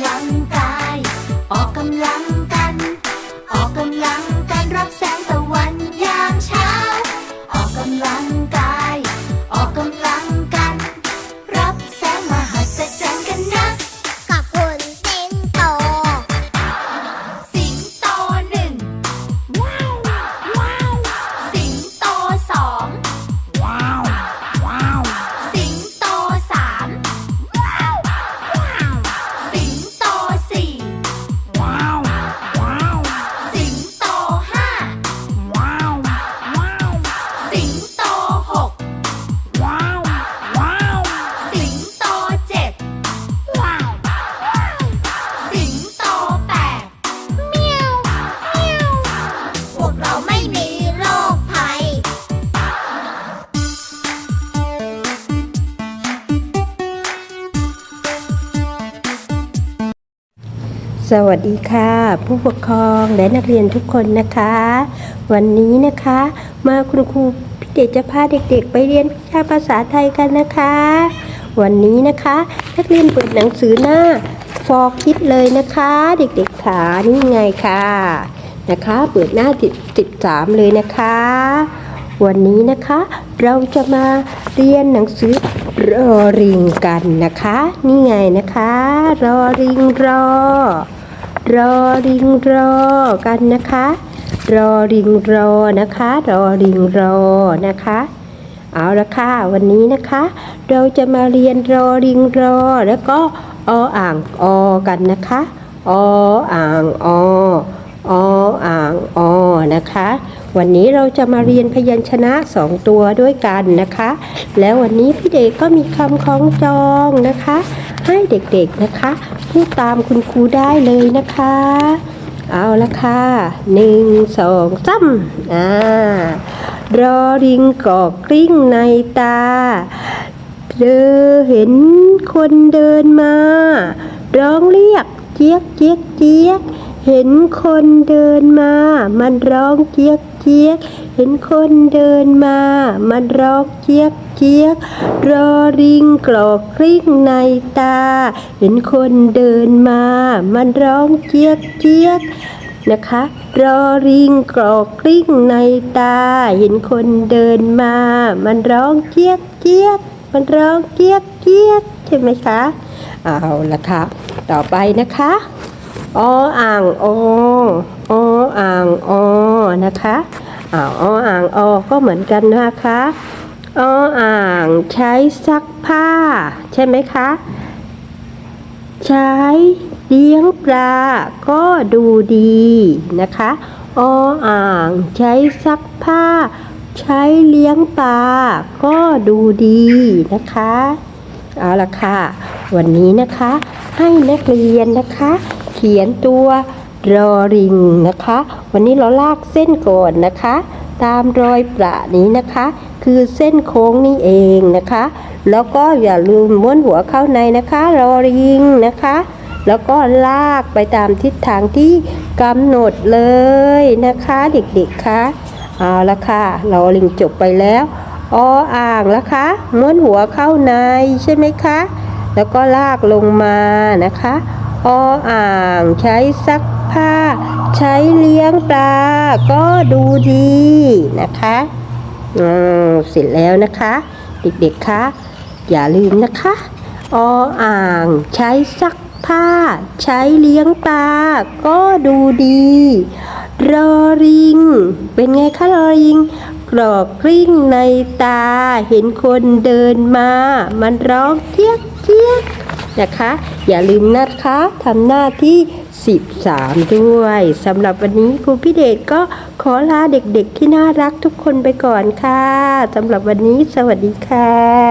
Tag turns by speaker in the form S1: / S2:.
S1: nắng สวัสดีค่ะ ผู้ปกครองและนักเรียนทุกคนนะคะ วันนี้นะคะ มาคุณครูพี่เด็กจะพาเด็กๆ ไปเรียนวิชาภาษาไทยกันนะคะ วันนี้นะคะ นักเรียนเปิดหนังสือหน้าฟอคิดเลยนะคะ เด็กๆขานี่ไงค่ะนะคะ เปิดหน้าติดติดสามเลยนะคะ วันนี้นะคะ เราจะมาเรียนหนังสือรอริงกันนะคะ นี่ไงนะคะ รอริงรอ รอริงรอกันนะคะ รอริงรอนะคะ รอริงรอนะคะ เอาละค่ะวันนี้นะคะ เราจะมาเรียนรอริงรอแล้วก็ออ่างอกันนะคะออ่างอออ่างอนะคะ วันนี้เราจะมาเรียนพยัญชนะสองตัวด้วยกันนะคะ แล้ววันนี้พี่เด็กก็มีคำคล้องจองนะคะ ให้เด็กๆนะคะ พูดตามคุณครูได้เลยนะคะ เอาละค่ะหนึ่งสองสามอ่ารอริงกอกกลิ้งในตาเดอเห็นคนเดินมา ร้องเรียกเจี๊ยกเจี๊ยกเจี๊ยกเห็นคนเดินมา มันร้องเจี๊ยกเจี๊ยก เห็นคนเดินมา มันร้องเจี๊ยก เจี๊ยกรอริงกรอกกลิ้งในตา เห็นคนเดินมา มันร้องเจี๊ยกเจี๊ยกนะคะรอริงกรอกกลิ้งในตา เห็นคนเดินมา มันร้องเจี๊ยกเจี๊ยกมันร้องเจี๊ยกเจี๊ยกใช่ไหมคะเอาละค่ะต่อไปนะคะออ่างอออ่างอนะคะอ่าออ่างอก็เหมือนกันนะคะ ออ่างใช้ซักผ้า ใช่ไหมคะ ใช้เลี้ยงปลาก็ดูดีนะคะออ่างใช้ซักผ้า ใช้เลี้ยงปลาก็ดูดีนะคะเอาละค่ะ วันนี้นะคะ ให้นักเรียนนะคะ เขียนตัวรอริงนะคะ วันนี้เราลากเส้นก่อนนะคะ ตามรอยประนี้นะคะ คือเส้นโค้งนี่เองนะคะ แล้วก็อย่าลืมม้วนหัวเข้าในนะคะรอริงนะคะ แล้วก็ลากไปตามทิศทางที่กำหนดเลยนะคะเด็กๆคะเอาละค่ะรอลิงจบไปแล้วออ่างล้วคะม้วนหัวเข้าในใช่ไหมคะ แล้วก็ลากลงมานะคะออ่างใช้ซักผ้า ใช้เลี้ยงปลาก็ดูดีนะคะ เสร็จแล้วนะคะ เด็กๆคะอย่าลืมนะคะออ่างใช้ซักผ้า ใช้เลี้ยงปลาก็ดูดีรอริง เป็นไงคะรอริงกรอกกลิ้งในตา เห็นคนเดินมา มันร้องเจี๊ยกเจี๊ยกนะคะ อย่าลืมนะคะทำหน้าที่ 13 ด้วยสำหรับวันนี้ครูพี่เดชก็ขอลาเด็กๆที่น่ารักทุกคนไปก่อนค่ะสำหรับวันนี้สวัสดีค่ะ